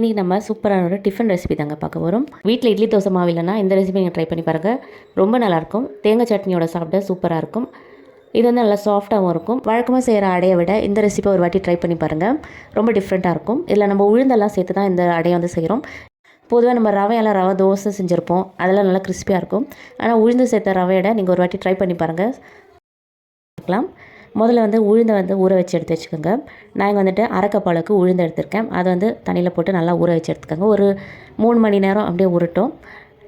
இன்றைக்கி நம்ம சூப்பரான ஒரு டிஃபன் ரெசிபி தாங்க பார்க்க போகிறோம் வீட்டில் இட்லி தோசை மாவு இல்லைன்னா இந்த ரெசிபி நீங்கள் ட்ரை பண்ணி பாருங்கள் ரொம்ப நல்லாயிருக்கும். தேங்காய் சட்னியோட சாப்பிட சூப்பராக இருக்கும். இது வந்து நல்லா சாஃப்டாகவும் இருக்கும். வழக்கமாக செய்கிற அடையை விட இந்த ரெசிபி ஒரு வாட்டி ட்ரை பண்ணி பாருங்கள் ரொம்ப டிஃப்ரெண்ட்டாக இருக்கும். இதில் நம்ம உளுந்தெல்லாம் சேர்த்து தான் இந்த அடையை வந்து செய்கிறோம் பொதுவாக நம்ம ரவையெல்லாம் ரவை தோசை செஞ்சுருப்போம். அதெல்லாம் நல்லா கிறிஸ்பியாக இருக்கும். ஆனால் உளுந்து சேர்த்த ரவையோட நீங்கள் ஒரு வாட்டி ட்ரை பண்ணி பாருங்கள் பார்க்கலாம். முதல்ல வந்து உளுந்தை வந்து ஊற வச்சு எடுத்து வச்சுக்கோங்க. நான் இங்கே வந்துட்டு அரைக்கப்பாலுக்கு உளுந்து எடுத்திருக்கேன். அதை வந்து தண்ணியில் போட்டு நல்லா ஊற வச்சு எடுத்துக்கோங்க. ஒரு மூணு மணி நேரம் அப்படியே உருட்டும்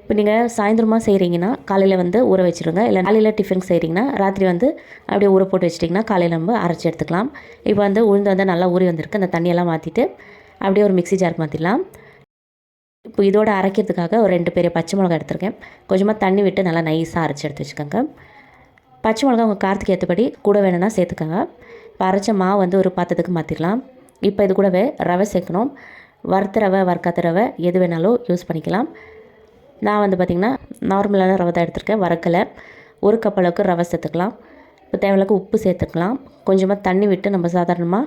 இப்போ நீங்கள் சாயந்தரமாக செய்கிறீங்கன்னா காலையில் வந்து ஊற வச்சுருங்க. இல்லை காலையில் டிஃபன் செய்கிறீங்கன்னா ராத்திரி வந்து அப்படியே ஊற போட்டு வச்சிட்டிங்கன்னா காலையில் நம்ம அரைச்சி எடுத்துக்கலாம். இப்போ வந்து உளுந்து வந்து நல்லா ஊறி வந்திருக்கு. அந்த தண்ணியெல்லாம் மாற்றிட்டு அப்படியே ஒரு மிக்ஸி ஜாருக்கு மாற்றிடலாம் இப்போ இதோட அரைக்கிறதுக்காக ஒரு ரெண்டு பெரிய பச்சை மிளகா எடுத்திருக்கேன். கொஞ்சமாக தண்ணி விட்டு நல்லா நைஸாக அரைச்சி எடுத்து வச்சுக்கோங்க. பச்சை மிளகா உங்கள் காரத்துக்கு ஏற்றபடி கூட வேணும்னா சேர்த்துக்கோங்க. இப்போ அரைச்ச மாவு வந்து ஒரு பாத்திரத்துக்கு மாற்றிடலாம் இப்போ இது கூடவே ரவை சேர்க்கணும். வறுத்த ரவை வறுக்காத ரவை எது வேணாலும் யூஸ் பண்ணிக்கலாம். நான் வந்து பார்த்திங்கன்னா நார்மலான ரவை தான் எடுத்திருக்கேன். வறுக்கலை. ஒரு கப் அளவுக்கு ரவை சேர்த்துக்கலாம். இப்போ தேவையளவுக்கு உப்பு சேர்த்துக்கலாம். கொஞ்சமாக தண்ணி விட்டு நம்ம சாதாரணமாக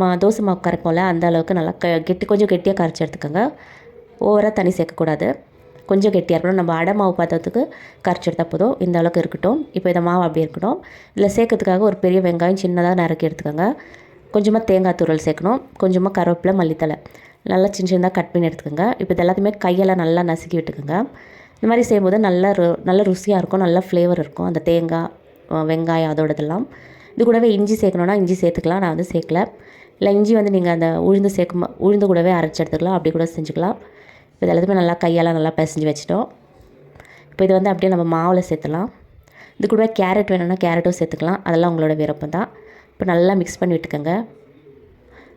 மா தோசை மாவு கரைப்போம்ல அந்த அளவுக்கு நல்லா க கெட்டி கொஞ்சம் கெட்டியாக கரைச்சி எடுத்துக்கோங்க. ஓவராக தண்ணி சேர்க்கக்கூடாது. கொஞ்சம் கெட்டியாக இருக்கணும். நம்ம அடை மாவு பாத்திரத்துக்கு கரைச்சி எடுத்தால் போதும். இந்த அளவுக்கு இருக்கட்டும். இப்போ இந்த மாவு அப்படி இருக்கட்டும். இதில் சேர்க்கறதுக்காக ஒரு பெரிய வெங்காயம் சின்னதாக நறுக்கி எடுத்துக்கோங்க. கொஞ்சமாக தேங்காய் துருள் சேர்க்கணும். கொஞ்சமாக கருவேப்பிலை மல்லித்தலை நல்லா சின்ன சின்னதாக கட் பண்ணி எடுத்துக்கோங்க. இப்போ இது எல்லாத்தையுமே கையெல்லாம் நல்லா நசுக்கி விட்டுக்கோங்க. இந்த மாதிரி செய்யும்போது நல்லா ரு நல்ல ருசியாக இருக்கும். நல்ல ஃப்ளேவர் இருக்கும். அந்த தேங்காய் வெங்காயம் அதோட இதெல்லாம் இது கூடவே இஞ்சி சேர்க்கணுன்னா இஞ்சி சேர்த்துக்கலாம். நான் வந்து சேர்க்கல. இல்லை இஞ்சி வந்து நீங்கள் அந்த உளுந்து சேர்க்கும் உளுந்து கூடவே அரைச்சி எடுத்துக்கலாம். அப்படி கூட செஞ்சுக்கலாம். இப்போ இது எல்லாத்தையுமே நல்லா கையால் நல்லா பிசைஞ்சு வச்சிட்டோம். இப்போ இது வந்து அப்படியே நம்ம மாவில் சேர்த்துலாம் இது கூட கேரட் வேணும்னா கேரட்டும் சேர்த்துக்கலாம். அதெல்லாம் உங்களோட விருப்பம் தான். இப்போ நல்லா மிக்ஸ் பண்ணி விட்டுக்கோங்க.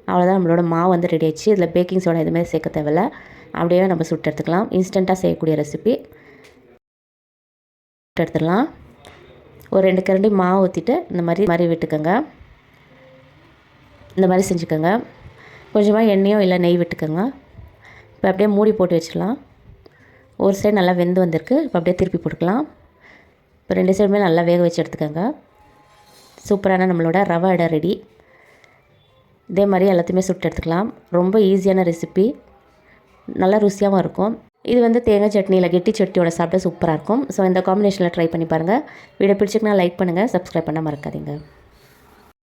அவ்வளோதான் நம்மளோட மாவு வந்து ரெடி ஆயிடுச்சு. இதில் பேக்கிங் சோடா எதுவுமே சேர்க்க தேவையில்ல. அப்படியே நம்ம சுட்டு எடுத்துக்கலாம். இன்ஸ்டண்ட்டாக செய்யக்கூடிய ரெசிபி சுட்டு எடுத்துடலாம். ஒரு ரெண்டு கரண்டி மாவு ஊற்றிட்டு இந்த மாதிரி மாதிரி விட்டுக்கோங்க. இந்த மாதிரி செஞ்சுக்கோங்க. கொஞ்சமாக எண்ணெயோ இல்லை நெய் விட்டுக்கோங்க. இப்போ அப்படியே மூடி போட்டு வச்சிடலாம். ஒரு சைடு நல்லா வெந்து வந்திருக்கு. இப்போ அப்படியே திருப்பி போட்டுக்கலாம். இப்போ ரெண்டு சைடுமே நல்லா வேக வச்சு எடுத்துக்கோங்க. சூப்பரான நம்மளோட ரவை அடை ரெடி இதே மாதிரி எல்லாத்தையுமே சுட்டு எடுத்துக்கலாம். ரொம்ப ஈஸியான ரெசிபி நல்லா ருசியாகவும் இருக்கும். இது வந்து தேங்காய் சட்னியில் கெட்டி சட்னியோட சாப்பிட சூப்பராக இருக்கும். ஸோ இந்த காம்பினேஷனில் ட்ரை பண்ணி பாருங்கள் வீடியோ பிடிச்சிக்கனா லைக் பண்ணுங்கள் சப்ஸ்கிரைப் பண்ண மறக்காதீங்க.